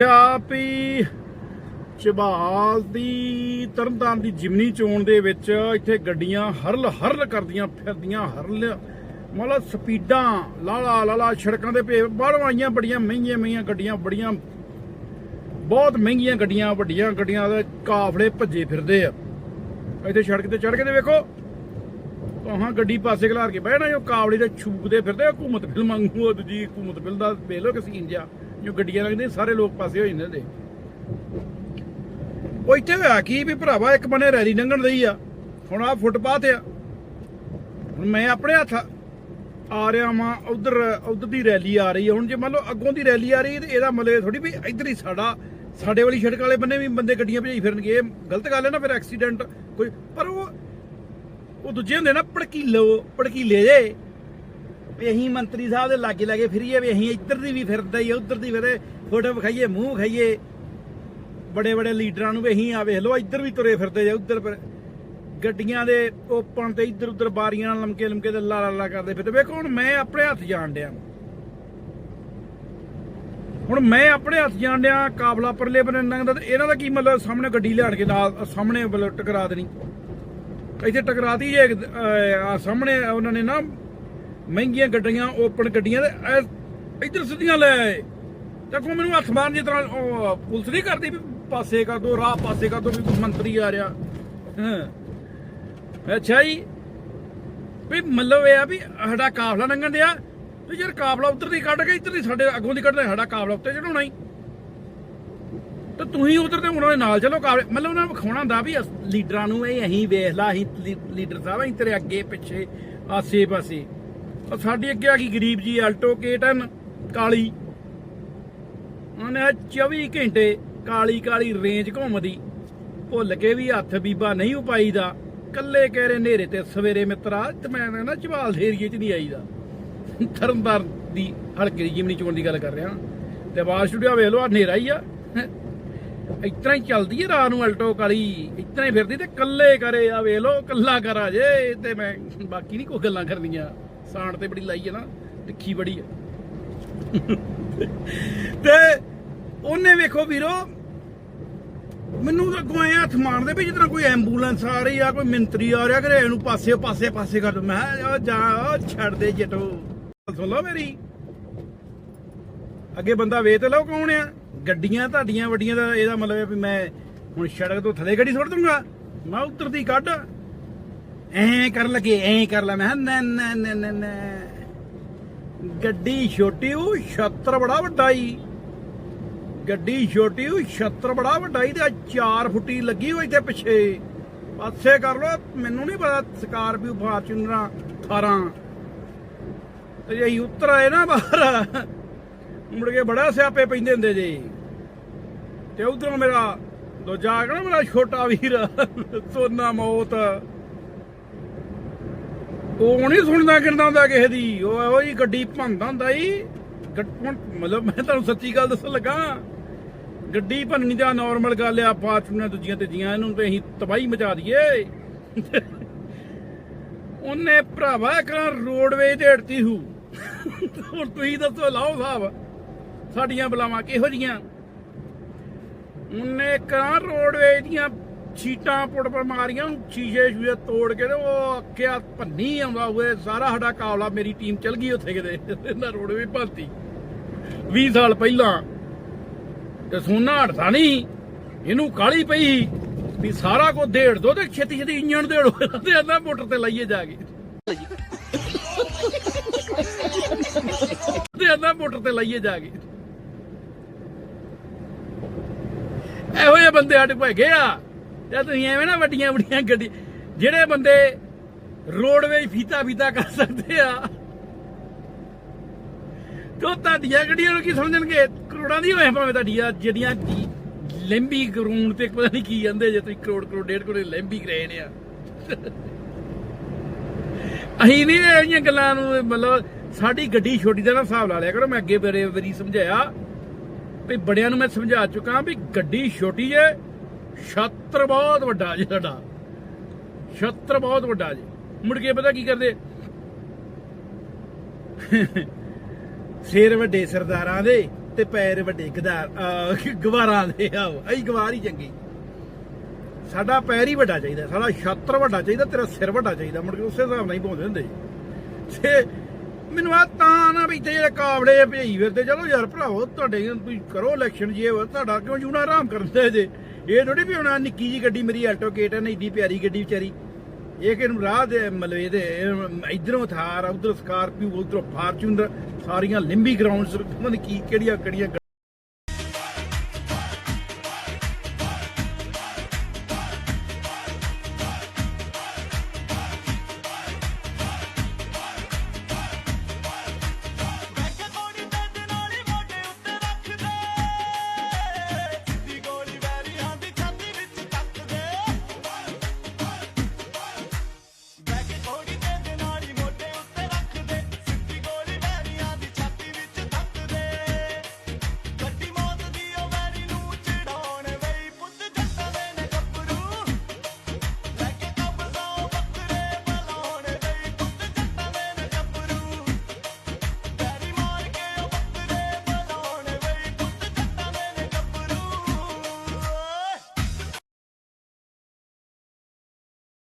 ਆਪੀ ਚਬਾਲ ਦੀ ਤਰਨਤਾਰਨ ਦੀ ਜਿਮਨੀ ਚੋਣ ਦੇ ਵਿੱਚ ਇੱਥੇ ਗੱਡੀਆਂ ਹਰਲ ਹਰਲ ਕਰਦੀਆਂ ਫਿਰਦੀਆਂ ਹਰਲ ਮਤਲਬ ਸਪੀਡਾਂ ਲਾਲਾ ਲਾਲਾ ਸੜਕਾਂ ਦੇ ਪੇ ਬਾਹਰੋਂ ਆਈਆਂ ਬੜੀਆਂ ਮਹਿੰਗੀਆਂ ਮਹਿੰਗੀਆਂ ਗੱਡੀਆਂ ਬੜੀਆਂ ਬਹੁਤ ਮਹਿੰਗੀਆਂ ਗੱਡੀਆਂ ਵੱਡੀਆਂ ਗੱਡੀਆਂ ਦੇ ਕਾਫਲੇ ਭੱਜੇ ਫਿਰਦੇ ਆ। ਇੱਥੇ ਸੜਕ ਤੇ ਚੜ ਕੇ ਤੇ ਵੇਖੋ ਤੋਹਾਂ ਗੱਡੀ ਪਾਸੇ ਖਲਾਰ ਕੇ ਬਹਿਣਾ ਜੋ ਕਾਵੜੀ ਦੇ ਛੂਕਦੇ ਫਿਰਦੇ ਆ, ਘੁੰਮਤ ਫਿਲਮ ਵਾਂਗੂ ਦੂਜੀ ਘੁੰਮਤ ਫਿਲਮ ਦਾ ਵੇਖ ਲਓ ਕਿ ਸੀਨ ਜਿਹਾ ਜੋ ਗੱਡੀਆਂ ਲੱਗਦੀਆਂ, ਸਾਰੇ ਲੋਕ ਪਾਸੇ ਹੋ ਜਾਂਦੇ ਨੇ ਉਹ ਇੱਥੇ ਹੋਇਆ ਕੀ ਵੀ ਭਰਾਵਾ, ਇੱਕ ਬੰਨੇ ਰੈਲੀ ਲੰਘਣ ਦਈ ਆ। ਹੁਣ ਆ ਫੁੱਟਪਾਥ ਆ। ਹੁਣ ਮੈਂ ਆਪਣੇ ਹੱਥ ਆ ਰਿਹਾ ਵਾਂ, ਉਧਰ ਉਧਰ ਦੀ ਰੈਲੀ ਆ ਰਹੀ ਹੈ ਹੁਣ ਜੇ ਮੰਨ ਲਓ ਅੱਗੋਂ ਦੀ ਰੈਲੀ ਆ ਰਹੀ ਹੈ ਤੇ ਇਹਦਾ ਮਤਲਬ ਥੋੜੀ ਵੀ ਇੱਧਰ ਹੀ ਸਾਡਾ, ਸਾਡੇ ਵਾਲੀ ਸੜਕ ਵਾਲੇ ਬੰਨੇ ਵੀ ਬੰਦੇ ਗੱਡੀਆਂ ਭਜਾਈ ਫਿਰਨਗੇ। ਇਹ ਗਲਤ ਗੱਲ ਹੈ ਨਾ ਫਿਰ ਐਕਸੀਡੈਂਟ ਕੋਈ, ਪਰ ਉਹ ਉਹ ਦੂਜੇ ਹੁੰਦੇ ਨਾ ਭੜਕੀਲੋ ਭੜਕੀਲੇ ਜੇ। ਵੀ ਅਸੀਂ ਮੰਤਰੀ ਸਾਹਿਬ ਦੇ ਲਾਗੇ ਲਾਗੇ ਫਿਰੀਏ, ਵੀ ਅਸੀਂ ਇੱਧਰ ਦੀ ਵੀ ਫਿਰਦੇ ਹੀ ਉੱਧਰ ਦੀ ਫਿਰੇ ਫੋਟੋ ਵਿਖਾਈਏ, ਮੂੰਹ ਵਿਖਾਈਏ। ਬੜੇ ਬੜੇ ਲੀਡਰਾਂ ਨੂੰ ਵੀ ਅਸੀਂ ਆ ਵੇਖ ਲਓ, ਇੱਧਰ ਵੀ ਤੁਰੇ ਫਿਰਦੇ ਜਾਂ, ਉੱਧਰ ਫਿਰ ਗੱਡੀਆਂ ਦੇ ਓਪਨ ਤੇ ਇੱਧਰ ਉੱਧਰ ਬਾਰੀਆਂ ਨਾਲ ਲਮਕੇ ਲਮਕੇ ਤੇ ਲਾ ਲਾ ਕਰਦੇ ਫਿਰਦੇ। ਵੇਖੋ, ਹੁਣ ਮੈਂ ਆਪਣੇ ਹੱਥ ਜਾਣ ਡਿਆ। ਹੁਣ ਮੈਂ ਆਪਣੇ ਹੱਥ ਜਾਣ ਡਿਆ, ਕਾਬਲਾ ਪਰਲੇ ਬਨੇ ਲੰਘਦਾ ਤੇ ਇਹਨਾਂ ਦਾ ਕੀ ਮਤਲਬ ਸਾਹਮਣੇ ਗੱਡੀ ਲਿਆਣ ਕੇ ਨਾਲ, ਸਾਹਮਣੇ ਮਤਲਬ ਟਕਰਾ ਦੇਣੀ। ਇੱਥੇ ਟਕਰਾਤੀ ਜੇ ਸਾਹਮਣੇ ਉਹਨਾਂ ਨੇ ਨਾ ਮਹਿੰਗੀਆਂ ਗੱਡੀਆਂ ਓਪਨ ਗੱਡੀਆਂ ਤੇ ਇੱਧਰ ਸਿੱਧੀਆਂ ਲੈ ਆਏ। ਤੇ ਕੋ ਮੈਨੂੰ ਹੱਥ ਮਾਰਨ ਦੀ ਤਰ੍ਹਾਂ ਪੁਲਿਸ ਨਹੀਂ ਕਰਦੀ ਵੀ ਪਾਸੇ ਕਰ ਦੋ, ਰਾਹ ਪਾਸੇ ਕਰ ਦੋ ਵੀ ਕੋਈ ਮੰਤਰੀ ਆ ਰਿਹਾ। ਅੱਛਾ ਜੀ। ਵੀ ਮਤਲਬ ਇਹ ਆ ਵੀ ਸਾਡਾ ਕਾਫਲਾ ਲੰਘਣ ਦਿਆ ਵੀ ਯਾਰ ਕਾਫਲਾ ਉੱਧਰ ਦੀ ਕੱਢ ਕੇ ਇੱਧਰ ਦੀ ਸਾਡੇ ਅੱਗੋਂ ਦੀ ਕੱਢ ਲੈ ਸਾਡਾ ਕਾਫਲਾ ਉੱਤੇ ਚੜਾਉਣਾ ਹੀ। ਤੇ ਤੁਸੀਂ ਉਧਰ ਤੇ ਉਹਨਾਂ ਦੇ ਨਾਲ ਚਲੋ ਕਾਫਲੇ। ਮਤਲਬ ਉਹਨਾਂ ਨੂੰ ਵਿਖਾਉਣਾ ਹੁੰਦਾ ਵੀ ਲੀਡਰਾਂ ਨੂੰ ਇਹ ਅਸੀਂ ਵੇਖ ਲਾ, ਅਸੀਂ ਲੀਡਰ ਸਾਹਿਬ ਅਸੀਂ ਤੇਰੇ ਅੱਗੇ ਪਿੱਛੇ ਆਸੇ ਪਾਸੇ ਸਾਡੀ ਅੱਗੇ ਆ ਗਈ ਗਰੀਬ ਜੀ, ਆਲਟੋ ਕੇਟਨ, ਕਾਲੀ। ਉਹਨੇ 24 ਘੰਟੇ ਕਾਲੀ ਕਾਲੀ ਰੇਂਜ ਘੁੰਮਦੀ। ਭੁੱਲ ਕੇ ਵੀ ਹੱਥ ਬੀਬਾ ਨਹੀਂ ਉਪਾਈਦਾ। ਕੱਲੇ ਕਹਿਰੇ ਨੇਰੇ ਤੇ ਸਵੇਰੇ ਮਿੱਤਰਾ, ਤੇ ਮੈਂ ਨਾ ਚਵਾਲ ਦੇ ਏਰੀਏ ਚ ਨਹੀਂ ਆਈਦਾ। ਤਰਨਤਾਰਨ ਦੀ ਹਲਕੇ ਦੀ ਜਿਮਨੀ ਚੋਣ ਦੀ ਗੱਲ ਕਰ ਰਿਹਾ ਤੇ ਆਵਾਜ਼ ਸਟੂਡੀਓ ਵੇਖ ਲਓ ਆ ਹਨੇਰਾ ਹੀ ਆ। ਇਤਨਾ ਹੀ ਚੱਲਦੀ ਹੈ ਰਾਤ ਨੂੰ ਅਲਟੋ ਕਾਲੀ, ਇਤਨਾ ਹੀ ਫਿਰਦੀ ਤੇ ਕੱਲੇ ਕਰੇ ਆ ਵੇਖ ਲਓ ਕੱਲਾ ਕਰਾ ਜੇ, ਤੇ ਮੈਂ ਬਾਕੀ ਨਹੀਂ ਕੋਈ ਗੱਲਾਂ ਕਰਨੀਆਂ। ਸਾਂਡ ਤੇ ਬੜੀ ਲਾਈ ਹੈ ਨਾ, ਤਿੱਖੀ ਬੜੀ ਹੈ ਤੇ ਉਹਨੇ ਵੇਖੋ ਵੀਰੋ, ਮੈਨੂੰ ਤਾਂ ਅੱਗੋਂ ਐ ਹੱਥ ਮਾਰਦੇ ਵੀ ਜਿੱਦਾਂ ਕੋਈ ਐਂਬੂਲੈਂਸ ਆ ਰਹੀ ਆ, ਕੋਈ ਮੰਤਰੀ ਆ ਰਿਹਾ ਕਰੇ ਇਹਨੂੰ ਪਾਸੇ ਪਾਸੇ ਪਾਸੇ ਕਰ ਮੈਂ ਕਿਹਾ ਉਹ ਜਾ ਛੱਡ ਦੇ ਜਟੋ ਸੁਣ ਲਓ ਮੇਰੀ। ਅੱਗੇ ਬੰਦਾ ਵੇਖ ਤੇ ਲਓ ਕੌਣ ਆ। ਗੱਡੀਆਂ ਤੁਹਾਡੀਆਂ ਵੱਡੀਆਂ ਦਾ ਇਹਦਾ ਮਤਲਬ ਹੈ ਵੀ ਮੈਂ ਹੁਣ ਸੜਕ ਤੋਂ ਥੱਲੇ ਗੱਡੀ ਸੁੱਟ ਦੂੰਗਾ। ਮੈਂ ਉੱਤਰ ਦੀ ਕੱਢ। ਐਂ ਕਰ ਲਗੇ, ਐਂ ਕਰ ਲੈ। ਮੈਂ ਨਾ ਨਾ ਨਾ ਨਾ ਗੱਡੀ ਛੋਟੀ, ਉਹ ਛੱਤਰ ਬੜਾ ਵੱਡਾ ਈ ਗੱਡੀ ਛੋਟੀ, ਉਹ ਛੱਤਰ ਬੜਾ ਵੱਡਾ ਈ ਤੇ 4 ਫੁੱਟੀ ਲੱਗੀ ਹੋਈ ਤੇ ਪਿੱਛੇ। ਪਾਸੇ ਕਰ ਲੋ ਮੈਨੂੰ ਨਹੀਂ ਪਤਾ ਸਕਾਰਪੀਓ ਫਾਰਚੂਨਰਾਂ 18 ਤੇ ਜੇ ਅਸੀਂ ਉੱਤਰ ਆਏ ਨਾ ਬਾਹਰ। ਮੁੜ ਕੇ ਬੜਾ ਸਿਆਪੇ ਪੈਂਦੇ ਹੁੰਦੇ ਜੇ। ਤੇ ਉਧਰੋਂ ਮੇਰਾ ਦੂਜਾ ਆ ਗਿਆ ਮੇਰਾ ਛੋਟਾ ਵੀਰ, ਸੋਨਾ ਮੌਤ। ਉਹ ਨਹੀਂ ਸੁਣਦਾ ਕਿੰਨਾ ਹੁੰਦਾ ਕਿਸੇ ਦੀ। ਉਹ ਇਹੋ ਜੀ ਗੱਡੀ ਭੰਦਾ ਹੁੰਦਾ ਈ ਮਤਲਬ ਮੈਂ ਤੁਹਾਨੂੰ ਸੱਚੀ ਗੱਲ ਦੱਸਣ ਲੱਗਾ। ਗੱਡੀ ਭੰਨਣੀ ਦਾ ਨਾਰਮਲ ਗੱਲ ਆ ਫਾਰਚੂਨਰ ਦੂਜੀਆਂ ਤੇ ਜੀਆਂ, ਇਹਨੂੰ ਤੇ ਅਸੀਂ ਤਬਾਹੀ ਮਚਾ ਦਈਏ। ਉਹਨੇ ਭਰਾਵਾ ਕਰਾਂ ਰੋਡਵੇਜ ਤੇ ਢਤੀ ਹੂ। ਹੁਣ ਤੁਸੀਂ ਦੱਸੋ, ਲਾਓ ਸਾਹਿਬ ਸਾਡੀਆਂ ਬਲਾਵਾਂ ਕਿਹੋ ਜੀਆਂ? ਉਹਨੇ ਕਰਾਂ ਰੋਡਵੇਜ ਦੀਆਂ ਸ਼ੀਟਾਂ ਪੁੜ ਪਰ ਮਾਰੀਆਂ, ਸ਼ੀਸ਼ੇ ਸ਼ੂਸ਼ੇ ਤੋੜ ਕੇ ਤੇ ਉਹ ਅੱਖਿਆ ਭੰਨੀ ਆਉਂਦਾ ਹੋਏ ਸਾਰਾ ਸਾਡਾ ਕਾਬਲਾ ਮੇਰੀ ਟੀਮ ਚਲ ਗਈ ਉੱਥੇ ਕਿਤੇ। ਇਹਨਾਂ ਵੀ ਭੰਤੀ 20 ਸਾਲ ਪਹਿਲਾਂ, ਤੇ ਸੋਨਾ ਹਟਦਾ ਨਹੀਂ, ਇਹਨੂੰ ਕਾਲੀ ਪਈ ਵੀ ਸਾਰਾ ਕੋ ਢੇੜ ਦੋ ਤੇ ਛੇਤੀ ਛੇਤੀ ਇੰਜਣ ਢੇੜੋ ਤੇ ਇਹਨਾਂ ਮੋਟਰ ਤੇ ਲਾਈਏ ਜਾ ਕੇ। ਤੇ ਇਹਨਾਂ ਮੋਟਰ ਤੇ ਲਾਈਏ ਜਾ ਕੇ। ਇਹੋ ਜਿਹੇ ਬੰਦੇ ਸਾਡੇ ਕੋਲ ਹੈਗੇ ਆ। ਤੇ ਤੁਸੀਂ ਐਵੇਂ ਨਾ ਵੱਡੀਆਂ ਵੱਡੀਆਂ ਗੱਡੀ ਜਿਹੜੇ ਬੰਦੇ ਰੋਡਵੇ ਫੀਤਾ ਫੀਤਾ ਕਰ ਸਕਦੇ ਆ ਤੋ ਤੁਹਾਡੀਆਂ ਗੱਡੀਆਂ ਨੂੰ ਕੀ ਸਮਝਣਗੇ? ਕਰੋੜਾਂ ਦੀ ਹੋਏ ਭਾਵੇਂ ਤੁਹਾਡੀਆਂ ਜਿਹੜੀਆਂ ਲੈਂਬੀ ਗਰੂਨ ਤੇ ਪਤਾ ਨਹੀਂ ਕੀ ਜਾਂਦੇ ਜੇ ਤੁਸੀਂ ਕਰੋੜ ਕਰੋੜ, ਡੇਢ ਕਰੋੜ ਲੈਂਬੀ ਕਰੇ ਨੇ ਆ। ਅਹੀਂ ਨਹੀਂ ਇਹ ਗੱਲਾਂ ਨੂੰ ਮਤਲਬ ਸਾਡੀ ਗੱਡੀ ਛੋਟੀ ਦਾ ਨਾ ਹਿਸਾਬ ਲਾ ਲਿਆ ਕਰੋ, ਮੈਂ ਅੱਗੇ ਬੜੇ ਵਾਰੀ ਸਮਝਾਇਆ ਵੀ ਬੜਿਆਂ ਨੂੰ ਮੈਂ ਸਮਝਾ ਚੁੱਕਾ ਵੀ ਗੱਡੀ ਛੋਟੀ ਹੈ ਛੱਤਰ ਬਹੁਤ ਵੱਡਾ ਜੀ ਸਾਡਾ। ਛੱਤਰ ਬਹੁਤ ਵੱਡਾ ਜੀ। ਮੁੜ ਕੇ ਪਤਾ ਕੀ ਕਰਦੇ? ਸਿਰ ਵੱਡੇ ਸਰਦਾਰਾਂ ਦੇ ਤੇ ਪੈਰ ਵੱਡੇ ਗਦਾਰ ਗਵਾਰਾਂ ਦੇ। ਆਓ ਅਈ ਗਵਾਰ ਹੀ ਚੰਗੀ। ਸਾਡਾ ਪੈਰ ਹੀ ਵੱਡਾ ਚਾਹੀਦਾ। ਸਾਡਾ ਛਾਤਰ ਵੱਡਾ ਚਾਹੀਦਾ, ਤੇਰਾ ਸਿਰ ਵੱਡਾ ਚਾਹੀਦਾ। ਮੁੜ ਕੇ ਉਸੇ ਹਿਸਾਬ ਨਾਲ ਹੀ ਪਾਉਂਦੇ ਹੁੰਦੇ ਤੇ ਮੈਨੂੰ ਆ ਤਾਂ ਨਾ ਵੀ ਇੱਥੇ ਜਿਹੜੇ ਕਾਬਲੇ ਭਈ ਫਿਰਦੇ। ਚਲੋ ਯਾਰ ਭਰਾਵੋ, ਤੁਹਾਡੇ ਤੁਸੀਂ ਕਰੋ ਇਲੈਕਸ਼ਨ ਜੇ ਹੋ ਤੁਹਾਡਾ ਕਿਉਂ ਜੂਣਾ ਆਰਾਮ ਕਰਦੇ ਜੇ? ਇਹ ਥੋੜੀ ਵੀ ਹੁਣ ਨਿੱਕੀ ਜੀ ਗੱਡੀ ਮੇਰੀ ਆਲਟੋ ਕੇਟ ਹੈ ਨਾ ਏਡੀ ਪਿਆਰੀ ਗੱਡੀ ਵਿਚਾਰੀ। ਇਹ ਕਿ ਇਹਨੂੰ ਰਾਹ ਦੇ ਮਲਵੇ ਦੇ ਇਧਰੋਂ ਥਾਰ ਉਧਰੋਂ ਸਕਾਰਪੀਓ, ਉਧਰੋਂ ਫਾਰਚੂਨਰ, ਸਾਰੀਆਂ ਲਿੰਬੀ ਗਰਾਊਂਡਸ ਪਤਾ ਨੀ ਕੀ, ਕਿਹੜੀਆਂ ਕਿਹੜੀਆਂ